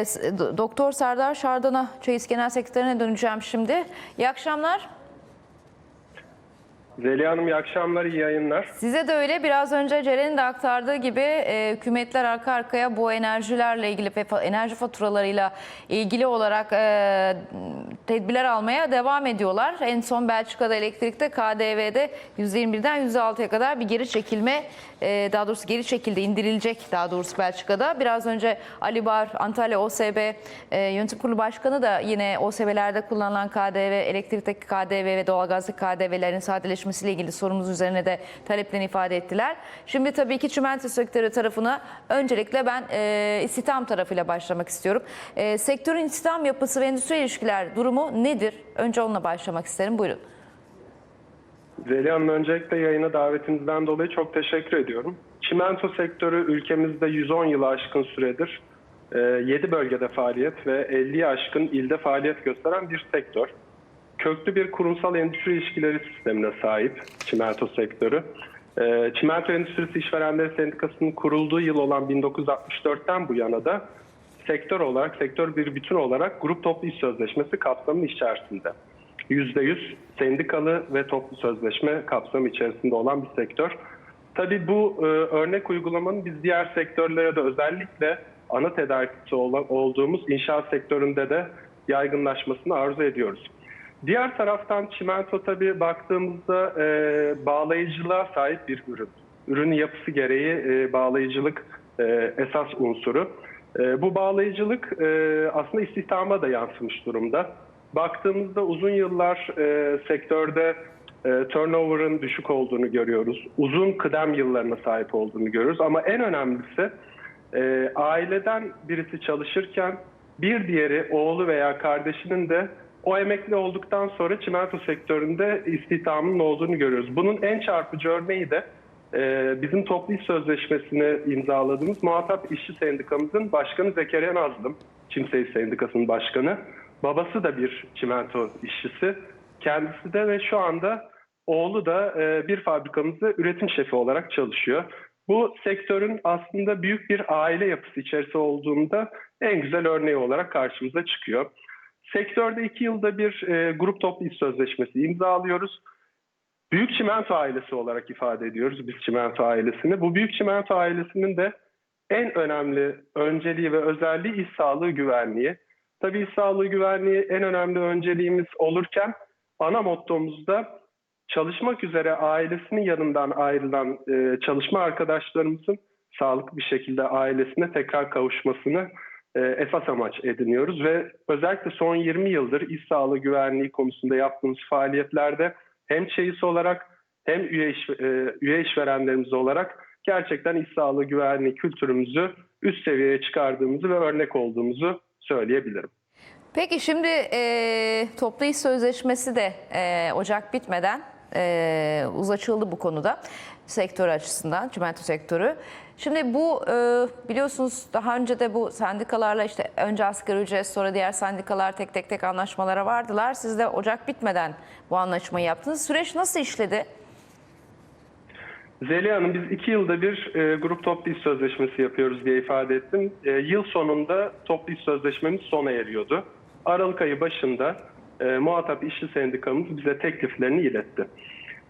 e, Do- Doktor Serdar Şardan'a Çeyiz Genel Sekreterine döneceğim şimdi. İyi akşamlar. Zeliha Hanım iyi akşamlar, iyi yayınlar. Size de öyle biraz önce Ceren'in de aktardığı gibi e, hükümetler arka arkaya bu enerjilerle ilgili enerji faturalarıyla ilgili olarak e, tedbirler almaya devam ediyorlar. En son Belçika'da elektrikte KDV'de %21'den %6'ya kadar bir geri çekilme e, daha doğrusu geri çekildi indirilecek daha doğrusu Belçika'da. Biraz önce Ali Bar Antalya OSB e, Yönetim Kurulu Başkanı da yine OSB'lerde kullanılan KDV, elektrikteki KDV ve doğalgazdaki KDV'lerin sadeleşmesiyle ilgili sorumuz üzerine de taleplerini ifade ettiler. Şimdi tabii ki çimento sektörü tarafına öncelikle ben e, istihdam tarafıyla başlamak istiyorum. E, sektörün istihdam yapısı ve endüstri ilişkiler durumu nedir? Önce onunla başlamak isterim. Buyurun. Zeliha Hanım öncelikle yayına davetinizden dolayı çok teşekkür ediyorum. Çimento sektörü ülkemizde 110 yılı aşkın süredir 7 bölgede faaliyet ve 50'ye aşkın ilde faaliyet gösteren bir sektör. Köklü bir kurumsal endüstri ilişkileri sistemine sahip çimento sektörü. E, Çimento Endüstrisi İşverenleri Sendikası'nın kurulduğu yıl olan 1964'ten bu yana da sektör olarak, sektör bir bütün olarak grup toplu iş sözleşmesi kapsamının içerisinde. %100 sendikalı ve toplu sözleşme kapsamı içerisinde olan bir sektör. Tabii bu e, örnek uygulamanın biz diğer sektörlere de özellikle ana tedarikçisi olduğumuz inşaat sektöründe de yaygınlaşmasını arzu ediyoruz. Diğer taraftan çimento tabii baktığımızda e, bağlayıcılığa sahip bir ürün. Ürünün yapısı gereği e, bağlayıcılık e, esas unsuru. E, bu bağlayıcılık e, aslında istihdama da yansımış durumda. Baktığımızda uzun yıllar e, sektörde e, turnover'ın düşük olduğunu görüyoruz. Uzun kıdem yıllarına sahip olduğunu görüyoruz. Ama en önemlisi e, aileden birisi çalışırken bir diğeri oğlu veya kardeşinin de o emekli olduktan sonra çimento sektöründe istihdamının olduğunu görüyoruz. Bunun en çarpıcı örneği de e, bizim toplu iş sözleşmesini imzaladığımız muhatap işçi sendikamızın başkanı Zekeriya Nazlım, Çimseyi Sendikası'nın başkanı. Babası da bir çimento işçisi. Kendisi de ve şu anda oğlu da e, bir fabrikamızda üretim şefi olarak çalışıyor. Bu sektörün aslında büyük bir aile yapısı içerisinde olduğunda en güzel örneği olarak karşımıza çıkıyor. Sektörde iki yılda bir e, grup toplu iş sözleşmesi imzalıyoruz. Büyük çimento ailesi olarak ifade ediyoruz biz çimento ailesini. Bu büyük çimento ailesinin de en önemli önceliği ve özelliği iş sağlığı güvenliği. Tabii iş sağlığı güvenliği en önemli önceliğimiz olurken ana mottomuzda çalışmak üzere ailesinin yanından ayrılan e, çalışma arkadaşlarımızın sağlıklı bir şekilde ailesine tekrar kavuşmasını e, esas amaç ediniyoruz ve özellikle son 20 yıldır iş sağlığı güvenliği konusunda yaptığımız faaliyetlerde hem çeyiz olarak hem üye, iş, e, üye işverenlerimiz olarak gerçekten iş sağlığı güvenliği kültürümüzü üst seviyeye çıkardığımızı ve örnek olduğumuzu söyleyebilirim. Peki şimdi e, toplu iş sözleşmesi de e, Ocak bitmeden e, uzlaşıldı bu konuda sektör açısından, çimento sektörü. Şimdi bu e, biliyorsunuz daha önce de bu sendikalarla işte önce asgari ücret sonra diğer sendikalar tek tek tek anlaşmalara vardılar. Siz de Ocak bitmeden bu anlaşmayı yaptınız. Süreç nasıl işledi? Zeliha Hanım biz iki yılda bir e, grup toplu iş sözleşmesi yapıyoruz diye ifade ettim. E, yıl sonunda toplu iş sözleşmemiz sona eriyordu. Aralık ayı başında e, muhatap işçi sendikamız bize tekliflerini iletti.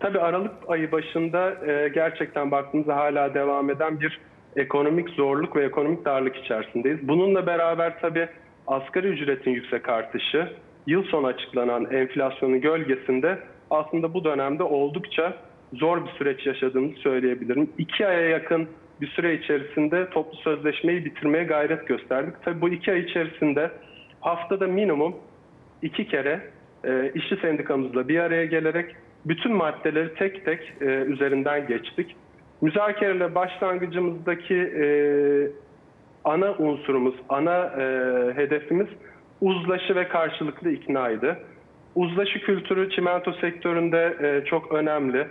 Tabii Aralık ayı başında e, gerçekten baktığımızda hala devam eden bir ekonomik zorluk ve ekonomik darlık içerisindeyiz. Bununla beraber tabii asgari ücretin yüksek artışı, yıl sonu açıklanan enflasyonun gölgesinde aslında bu dönemde oldukça zor bir süreç yaşadığımızı söyleyebilirim. İki aya yakın bir süre içerisinde toplu sözleşmeyi bitirmeye gayret gösterdik. Tabii bu iki ay içerisinde haftada minimum iki kere e, işçi sendikamızla bir araya gelerek bütün maddeleri tek tek e, üzerinden geçtik. Müzakereyle başlangıcımızdaki e, ana unsurumuz, ana e, hedefimiz uzlaşı ve karşılıklı iknaydı. Uzlaşı kültürü çimento sektöründe çok önemli.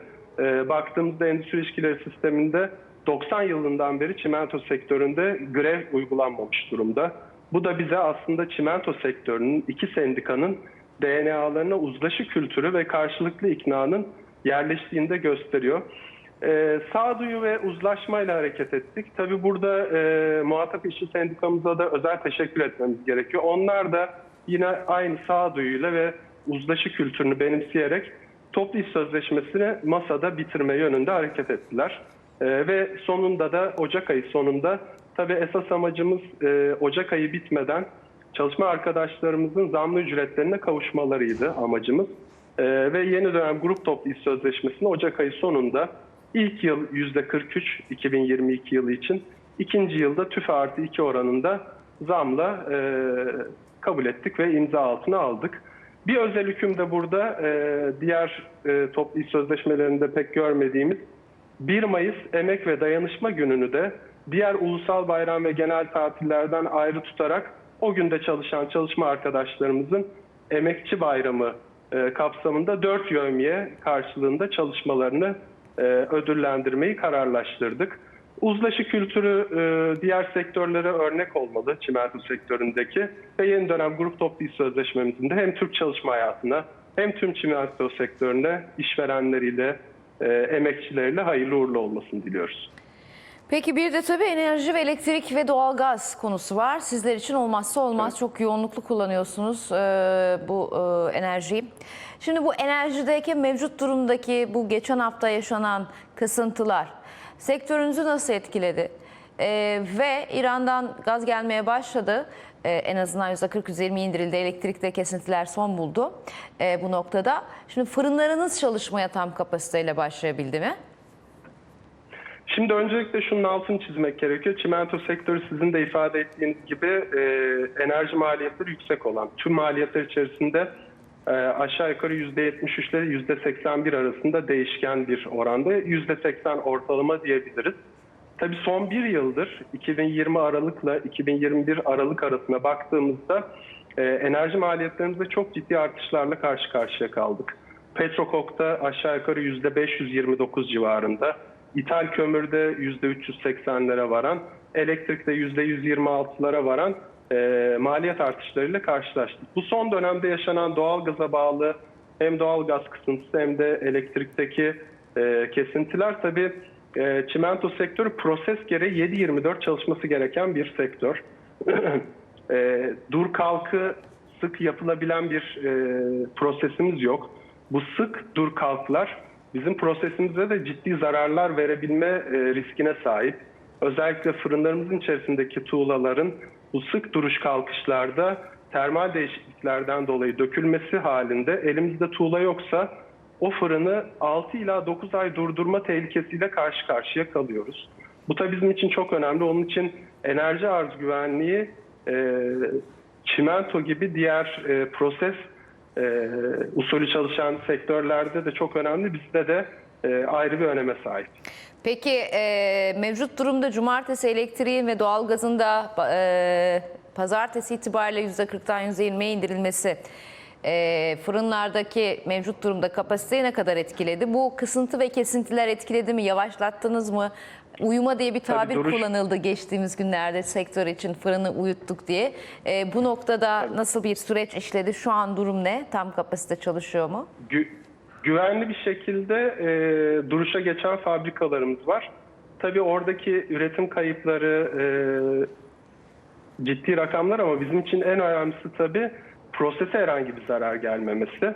Baktığımızda endüstri ilişkileri sisteminde 90 yılından beri çimento sektöründe grev uygulanmamış durumda. Bu da bize aslında çimento sektörünün iki sendikanın DNA'larına uzlaşı kültürü ve karşılıklı iknanın yerleştiğini de gösteriyor. e, sağduyu ve uzlaşmayla hareket ettik. Tabii burada e, muhatap işçi sendikamıza da özel teşekkür etmemiz gerekiyor. Onlar da yine aynı sağduyuyla ve uzlaşı kültürünü benimseyerek toplu iş sözleşmesini masada bitirme yönünde hareket ettiler. E, ve sonunda da Ocak ayı sonunda tabii esas amacımız e, Ocak ayı bitmeden çalışma arkadaşlarımızın zamlı ücretlerine kavuşmalarıydı amacımız. Ee, ve yeni dönem grup toplu iş sözleşmesini Ocak ayı sonunda ilk yıl %43 2022 yılı için, ikinci yılda tüfe artı 2 oranında zamla e, kabul ettik ve imza altına aldık. Bir özel hüküm de burada e, diğer e, toplu iş sözleşmelerinde pek görmediğimiz 1 Mayıs Emek ve Dayanışma Günü'nü de diğer ulusal bayram ve genel tatillerden ayrı tutarak o günde çalışan çalışma arkadaşlarımızın emekçi bayramı e, kapsamında 4 yövmiye karşılığında çalışmalarını e, ödüllendirmeyi kararlaştırdık. Uzlaşı kültürü e, diğer sektörlere örnek olmalı çimento sektöründeki ve yeni dönem grup toplu iş sözleşmemizin de hem Türk çalışma hayatına hem tüm çimento sektörüne işverenleriyle, e, emekçileriyle hayırlı uğurlu olmasını diliyoruz. Peki bir de tabii enerji ve elektrik ve doğalgaz konusu var. Sizler için olmazsa olmaz. Çok yoğunluklu kullanıyorsunuz e, bu e, enerjiyi. Şimdi bu enerjideki mevcut durumdaki bu geçen hafta yaşanan kısıntılar sektörünüzü nasıl etkiledi? E, ve İran'dan gaz gelmeye başladı. E, en azından %40-%20 indirildi. Elektrikte kesintiler son buldu e, bu noktada. Şimdi fırınlarınız çalışmaya tam kapasiteyle başlayabildi mi? Şimdi öncelikle şunun altını çizmek gerekiyor. Çimento sektörü sizin de ifade ettiğiniz gibi e, enerji maliyetleri yüksek olan. Tüm maliyetler içerisinde e, aşağı yukarı %73 ile %81 arasında değişken bir oranda. %80 ortalama diyebiliriz. Tabii son bir yıldır 2020 Aralık'la 2021 Aralık arasında baktığımızda e, enerji maliyetlerimizde çok ciddi artışlarla karşı karşıya kaldık. Petrokok'ta aşağı yukarı %529 civarında, İthal kömürde %380'lere varan, elektrikte %126'lara varan e, maliyet artışlarıyla karşılaştık. Bu son dönemde yaşanan doğalgaza bağlı hem doğalgaz kısıntısı hem de elektrikteki e, kesintiler tabii e, çimento sektörü proses gereği 7-24 çalışması gereken bir sektör. e, dur kalkı sık yapılabilen bir e, prosesimiz yok. Bu sık dur kalklar bizim prosesimize de ciddi zararlar verebilme e, riskine sahip. Özellikle fırınlarımızın içerisindeki tuğlaların bu sık duruş kalkışlarda termal değişikliklerden dolayı dökülmesi halinde elimizde tuğla yoksa o fırını 6 ila 9 ay durdurma tehlikesiyle karşı karşıya kalıyoruz. Bu da bizim için çok önemli. Onun için enerji arz güvenliği e, çimento gibi diğer e, proses e, usulü çalışan sektörlerde de çok önemli. Bizde de e, ayrı bir öneme sahip. Peki e, mevcut durumda cumartesi elektriğin ve doğalgazın da e, pazartesi itibariyle %40'dan %20'ye indirilmesi e, fırınlardaki mevcut durumda kapasiteyi ne kadar etkiledi? Bu kısıntı ve kesintiler etkiledi mi? Yavaşlattınız mı? Uyuma diye bir tabir duruş- kullanıldı geçtiğimiz günlerde sektör için fırını uyuttuk diye. E, bu noktada nasıl bir süreç işledi? Şu an durum ne? Tam kapasite çalışıyor mu? Gü- güvenli bir şekilde e, duruşa geçen fabrikalarımız var. Tabii oradaki üretim kayıpları e, ciddi rakamlar ama bizim için en önemlisi tabii prosese herhangi bir zarar gelmemesi.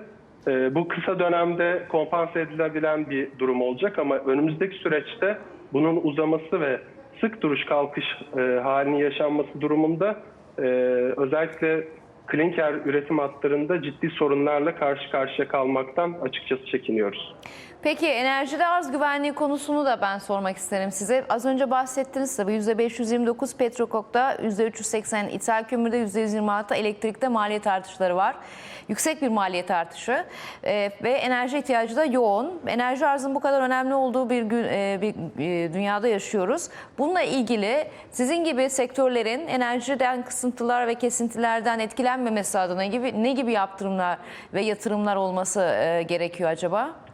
E, bu kısa dönemde kompanse edilebilen bir durum olacak ama önümüzdeki süreçte bunun uzaması ve sık duruş kalkış e, halinin yaşanması durumunda e, özellikle klinker üretim hatlarında ciddi sorunlarla karşı karşıya kalmaktan açıkçası çekiniyoruz. Peki enerjide arz güvenliği konusunu da ben sormak isterim size. Az önce bahsettiniz tabii %529 Petrokok'ta, %380 ithal kömürde, %126 elektrikte maliyet artışları var. Yüksek bir maliyet artışı Ee, ve enerji ihtiyacı da yoğun. Enerji arzın bu kadar önemli olduğu bir, gün, e, bir e, dünyada yaşıyoruz. Bununla ilgili sizin gibi sektörlerin enerjiden kısıntılar ve kesintilerden etkilenmemesi adına gibi ne gibi yaptırımlar ve yatırımlar olması e, gerekiyor acaba?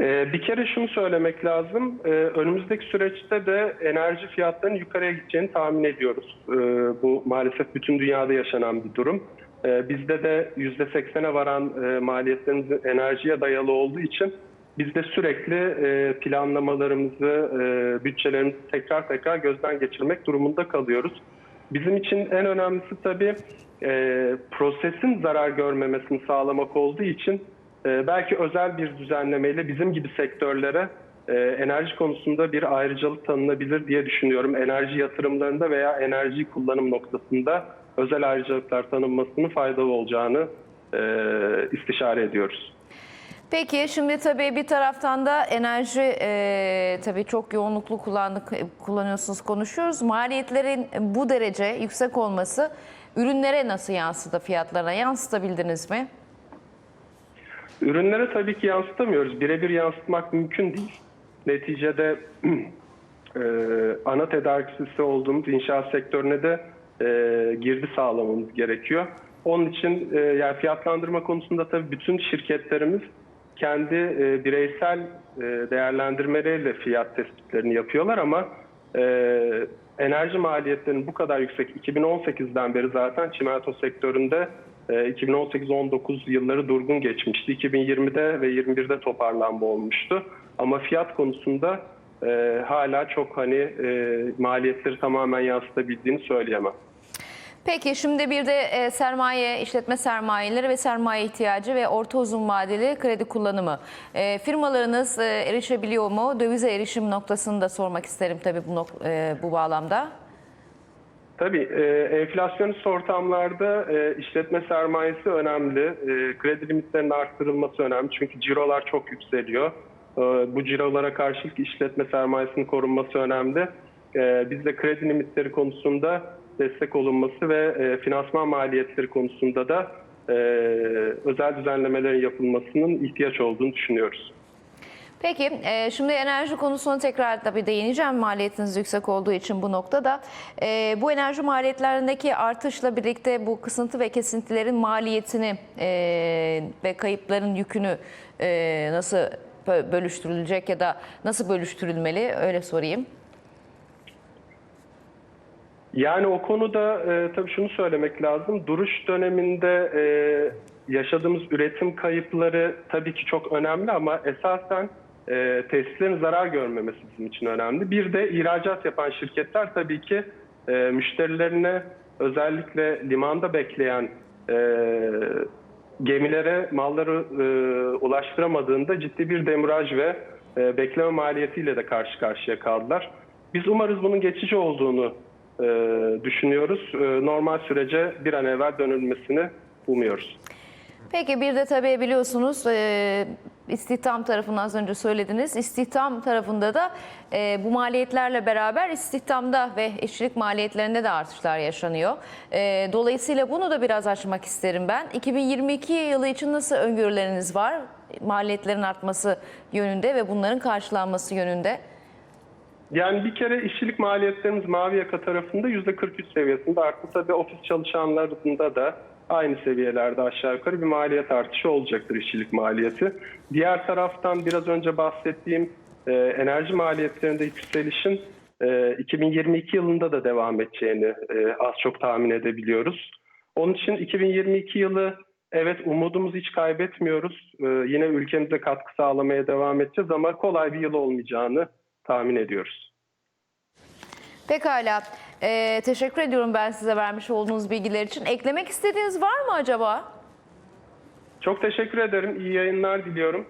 Ee, bir kere şunu söylemek lazım. Ee, önümüzdeki süreçte de enerji fiyatlarının yukarıya gideceğini tahmin ediyoruz. Ee, bu maalesef bütün dünyada yaşanan bir durum. Bizde de %80'e varan e, maliyetlerimiz enerjiye dayalı olduğu için biz de sürekli e, planlamalarımızı, e, bütçelerimizi tekrar tekrar gözden geçirmek durumunda kalıyoruz. Bizim için en önemlisi tabii prosesin zarar görmemesini sağlamak olduğu için e, belki özel bir düzenlemeyle bizim gibi sektörlere e, enerji konusunda bir ayrıcalık tanınabilir diye düşünüyorum. Enerji yatırımlarında veya enerji kullanım noktasında özel ayrıcalıklar tanınmasının faydalı olacağını e, istişare ediyoruz. Peki şimdi tabii bir taraftan da enerji e, tabii çok yoğunluklu kullandık, kullanıyorsunuz konuşuyoruz. Maliyetlerin bu derece yüksek olması ürünlere nasıl yansıdı fiyatlarına yansıtabildiniz mi? Ürünlere tabii ki yansıtamıyoruz. Birebir yansıtmak mümkün değil. Neticede e, ana tedarikçisi olduğumuz inşaat sektörüne de e, girdi sağlamamız gerekiyor. Onun için e, yani fiyatlandırma konusunda tabii bütün şirketlerimiz kendi e, bireysel e, değerlendirmeleriyle fiyat tespitlerini yapıyorlar ama e, enerji maliyetlerinin bu kadar yüksek 2018'den beri zaten çimento sektöründe 2018-19 yılları durgun geçmişti. 2020'de ve 21'de toparlanma olmuştu. Ama fiyat konusunda e, hala çok hani e, maliyetleri tamamen yansıtabildiğini söyleyemem. Peki şimdi bir de e, sermaye, işletme sermayeleri ve sermaye ihtiyacı ve orta uzun vadeli kredi kullanımı. E, firmalarınız e, erişebiliyor mu? Dövize erişim noktasını da sormak isterim tabii bu, nok- e, bu bağlamda. Tabii e, enflasyonist ortamlarda e, işletme sermayesi önemli. E, kredi limitlerinin arttırılması önemli. Çünkü cirolar çok yükseliyor. E, bu cirolara karşılık işletme sermayesinin korunması önemli. E, biz de kredi limitleri konusunda destek olunması ve e, finansman maliyetleri konusunda da e, özel düzenlemelerin yapılmasının ihtiyaç olduğunu düşünüyoruz. Peki e, şimdi enerji konusuna tekrar tabii değineceğim maliyetiniz yüksek olduğu için bu noktada. E, bu enerji maliyetlerindeki artışla birlikte bu kısıntı ve kesintilerin maliyetini e, ve kayıpların yükünü e, nasıl bö- bölüştürülecek ya da nasıl bölüştürülmeli öyle sorayım. Yani o konuda e, tabii şunu söylemek lazım. Duruş döneminde e, yaşadığımız üretim kayıpları tabii ki çok önemli ama esasen e, tesislerin zarar görmemesi bizim için önemli. Bir de ihracat yapan şirketler tabii ki e, müşterilerine özellikle limanda bekleyen e, gemilere malları e, ulaştıramadığında ciddi bir demuraj ve e, bekleme maliyetiyle de karşı karşıya kaldılar. Biz umarız bunun geçici olduğunu e, düşünüyoruz. E, normal sürece bir an evvel dönülmesini umuyoruz. Peki bir de tabii biliyorsunuz e, istihdam tarafını az önce söylediniz. İstihdam tarafında da e, bu maliyetlerle beraber istihdamda ve işçilik maliyetlerinde de artışlar yaşanıyor. E, dolayısıyla bunu da biraz açmak isterim ben. 2022 yılı için nasıl öngörüleriniz var? Maliyetlerin artması yönünde ve bunların karşılanması yönünde. Yani bir kere işçilik maliyetlerimiz Mavi Yaka tarafında %43 seviyesinde arttı. Tabii ofis çalışanlarında da aynı seviyelerde aşağı yukarı bir maliyet artışı olacaktır işçilik maliyeti. Diğer taraftan biraz önce bahsettiğim e, enerji maliyetlerinde yükselişin e, 2022 yılında da devam edeceğini e, az çok tahmin edebiliyoruz. Onun için 2022 yılı evet umudumuzu hiç kaybetmiyoruz. E, yine ülkemize katkı sağlamaya devam edeceğiz ama kolay bir yıl olmayacağını tahmin ediyoruz. Pekala. E, teşekkür ediyorum ben size vermiş olduğunuz bilgiler için. Eklemek istediğiniz var mı acaba? Çok teşekkür ederim. İyi yayınlar diliyorum.